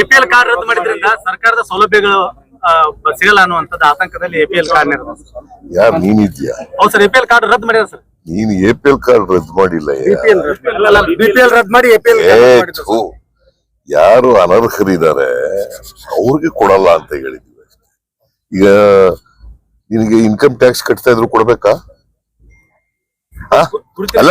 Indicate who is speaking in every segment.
Speaker 1: APL card ರದ್ದು ಮಾಡಿದ್ರಿಂದ ಸರ್ಕಾರದ ಸೌಲಭ್ಯಗಳು ಸಿಗಲ್ಲ ಅನ್ನುವಂಥದ್ದು ಆತಂಕದಲ್ಲಿ ಎಪಿಎಲ್ ಕಾರ್ಡ್
Speaker 2: ಯಾರ್ ನೀನಿದ್ಯಾ?
Speaker 1: ಹೌದು ಸರ್ ಎಪಿಎಲ್ ಕಾರ್ಡ್ ರದ್ದು ಮಾಡಿದ್ರೆ ಸರ್.
Speaker 2: ನೀನು ಎಪಿಎಲ್ ಕಾರ್ಡ್ ರದ್ದು ಮಾಡಿಲ್ಲ
Speaker 1: ಬಿಪಿಎಲ್ ರದ್ದು ಮಾಡಿ ಎಪಿಎಲ್.
Speaker 2: ಯಾರು ಅನರ್ಹರಿದ್ದಾರೆ ಅವ್ರಿಗೆ ಕೊಡಲ್ಲ ಅಂತ ಹೇಳಿದ್ವಿ ಈಗ ನಿನಗೆ ಇನ್ಕಮ್ ಟ್ಯಾಕ್ಸ್ ಕಟ್ತಾ ಇದ್ರು ಕೊಡ್ಬೇಕಾ? ಅಲ್ಲ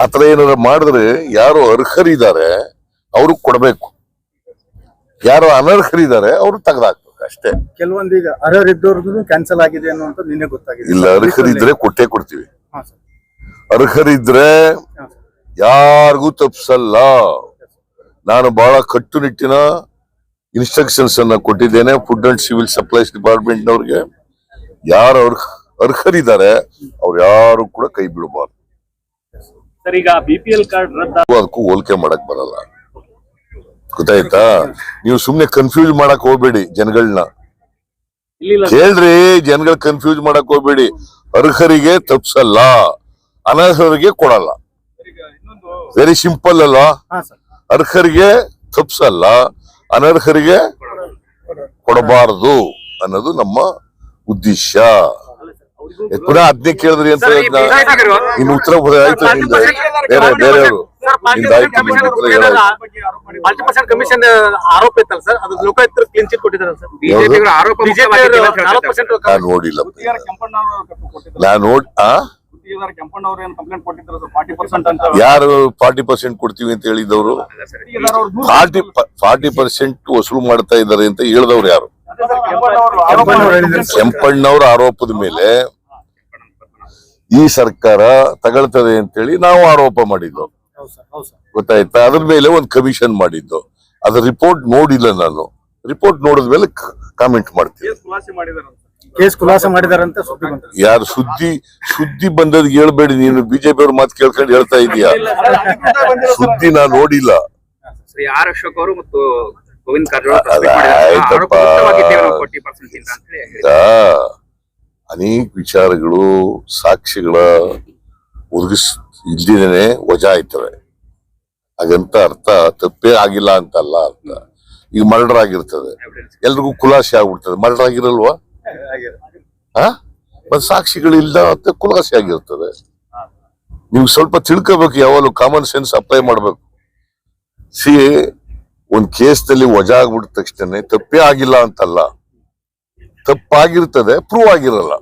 Speaker 2: ಆತರ ಏನಾರ ಮಾಡಿದ್ರೆ ಯಾರು ಅರ್ಹರಿದ್ದಾರೆ ಅವ್ರಿಗೆ ಕೊಡಬೇಕು. ಯಾರು ಅನರ್ಹರಿದ್ದಾರೆ ಅವ್ರು ತೆಗೆದಾಕ್ಬೇಕು ಅಷ್ಟೇ.
Speaker 3: ಕೆಲವೊಂದೀಗ ಅರ್ಹರಿದ್ದವ್ರದ್ದು ಕ್ಯಾನ್ಸಲ್ ಆಗಿದೆ ಅನ್ನೋದು ನಿನ್ನೆ ಗೊತ್ತಾಗಿದೆ.
Speaker 2: ಇಲ್ಲ ಅರ್ಹರಿದ್ರೆ ಕೊಟ್ಟೇ ಕೊಡ್ತೀವಿ. ಅರ್ಹರಿದ್ರೆ ಯಾರಿಗೂ ತಪ್ಸಲ್ಲ. ನಾನು ಬಹಳ ಕಟ್ಟುನಿಟ್ಟಿನ ಇನ್ಸ್ಟ್ರಕ್ಷನ್ಸ್ ಅನ್ನ ಕೊಟ್ಟಿದ್ದೇನೆ. Food and civil supplies department ನವ್ರಿಗೆ. ಯಾರು ಅವ್ರ ಅರ್ಹರಿದ್ದಾರೆ ಅವ್ರು ಯಾರು ಕೂಡ ಕೈ ಬಿಡಬಾರ್ದು.
Speaker 1: ಸರ್ ಈಗ ಬಿಪಿಎಲ್ ಕಾರ್ಡ್ ರದ್ದ
Speaker 2: ಅದಕ್ಕೂ ಹೋಲಿಕೆ ಮಾಡಕ್ ಬರಲ್ಲ. ಗೊತ್ತಾಯ್ತಾ? ನೀವು ಸುಮ್ನೆ ಕನ್ಫ್ಯೂಸ್ ಮಾಡಕ್ ಹೋಗ್ಬೇಡಿ ಜನಗಳನ್ನ ಹೇಳ್ರಿ ಜನಗಳ್ ಕನ್ಫ್ಯೂಸ್ ಮಾಡಕ್ ಹೋಗ್ಬೇಡಿ. ಅರ್ಹರಿಗೆ ತಪ್ಸಲ್ಲ. ಅನರ್ಹರಿಗೆ ಕೊಡಲ್ಲ. ವೆರಿ ಸಿಂಪಲ್ ಅಲ್ವಾ?
Speaker 3: ಸರ್.
Speaker 2: ಅರ್ಹರಿಗೆ ತಪ್ಸಲ್ಲ ಅನರ್ಹರಿಗೆ ಕೊಡಬಾರದು ಅನ್ನೋದು ನಮ್ಮ ಉದ್ದೇಶ. ಪುನಃ ಅದ್ನೇ ಕೇಳಿದ್ರಿ ಅಂತ ಇನ್ನು ಉತ್ತರ ಬರ- ಆಯ್ತು. ಬೇರೆ ಬೇರೆಯವರು.
Speaker 1: ಕಮಿಷನ್ ಆರೋಪ ಇತ್ತಲ್ಲ ಸರ್ ಅದು ಲೋಕಾಯುಕ್ತರು ಕ್ಲೀನ್ ಚಿಟ್ ಕೊಟ್ಟಿದ್ದಾರೆ ಸರ್.
Speaker 2: ನಾನ್ ನೋಡಿಲ್ಲ. ನಾನ್ ನೋಡ್ ಆ? ಯಾರು ಫಾರ್ಟಿ ಪರ್ಸೆಂಟ್ ಕೊಡ್ತೀವಿ ಅಂತ ಹೇಳಿದವರು ಫಾರ್ಟಿ ಫಾರ್ಟಿ ಪರ್ಸೆಂಟ್ ವಸೂಲು ಮಾಡ್ತಾ ಇದ್ದಾರೆ ಅಂತ ಹೇಳಿದವರು ಯಾರು?
Speaker 3: ಕೆಂಪಣ್ಣವರ
Speaker 2: ಆರೋಪದ ಮೇಲೆ ಈ ಸರ್ಕಾರ ತಗೊಳ್ತದೆ ಅಂತೇಳಿ ನಾವು ಆರೋಪ ಮಾಡಿದ್ದು.
Speaker 3: ಹೌದು ಸರ್ ಹೌದು ಸರ್.
Speaker 2: ಗೊತ್ತಾಯ್ತಾ? ಅದ್ರ ಮೇಲೆ ಒಂದು ಕಮಿಷನ್ ಮಾಡಿದ್ದು. ಅದ್ರ ರಿಪೋರ್ಟ್ ನೋಡಿಲ್ಲ ನಾನು. ರಿಪೋರ್ಟ್ ನೋಡಿದ ಮೇಲೆ ಕಾಮೆಂಟ್ ಮಾಡ್ತೀನಿ.
Speaker 3: ಕೇಸ್ ಖುಲಾಸೆ ಮಾಡಿದಾರಂತ ಸುದ್ದಿ ಬಂತು.
Speaker 2: ಯಾರು ಸುದ್ದಿ ಸುದ್ದಿ ಬಂದದ್ ಹೇಳ್ಬೇಡಿ ನೀನು ಬಿಜೆಪಿ ಅವ್ರ ಮಾತು ಕೇಳ್ಕೊಂಡು ಹೇಳ್ತಾ ಇದೀಯಾ ಸುದ್ದಿ ನಾ ನೋಡಿಲ್ಲ.
Speaker 4: ಶ್ರೀ ಆರ್ ಅಶೋಕ್ ಅವರು ಮತ್ತು ಗೋವಿಂದ್ ಕಾರಜೋಳ
Speaker 2: ಅನೇಕ ವಿಚಾರಗಳು, ಸಾಕ್ಷಿಗಳ ಒದಗಿಸ್ ಇಲ್ದಿನೇ ವಜಾ ಆಯ್ತವೆ ಹಾಗಂತ ಅರ್ಥ, ತಪ್ಪೇ ಆಗಿಲ್ಲ ಅಂತಲ್ಲ ಅರ್ಥ. ಈಗ ಮರ್ಡರ್ ಆಗಿರ್ತದೆ ಎಲ್ರಿಗೂ ಖುಲಾಸೆ ಆಗ್ಬಿಡ್ತದೆ. ಮರ್ಡರ್ ಆಗಿರಲ್ವಾ ಆ? ಮತ್ತೆ ಅಂತ ಖುಲಾಸೆ ಆಗಿರ್ತದೆ. ನೀವು ಸ್ವಲ್ಪ ತಿಳ್ಕೋಬೇಕು, ಯಾವಾಗಲೂ ಕಾಮನ್ ಸೆನ್ಸ್ ಅಪ್ಲೈ ಮಾಡ್ಬೇಕು. ಸಿ ಒಂದ್ ಕೇಸ್ನಲ್ಲಿ ವಜಾ ಆಗ್ಬಿಟ್ಟ ತಕ್ಷಣ ತಪ್ಪೇ ಆಗಿಲ್ಲ ಅಂತಲ್ಲ. ತಪ್ಪಾಗಿರ್ತದೆ ಪ್ರೂವ್ ಆಗಿರಲ್ಲ.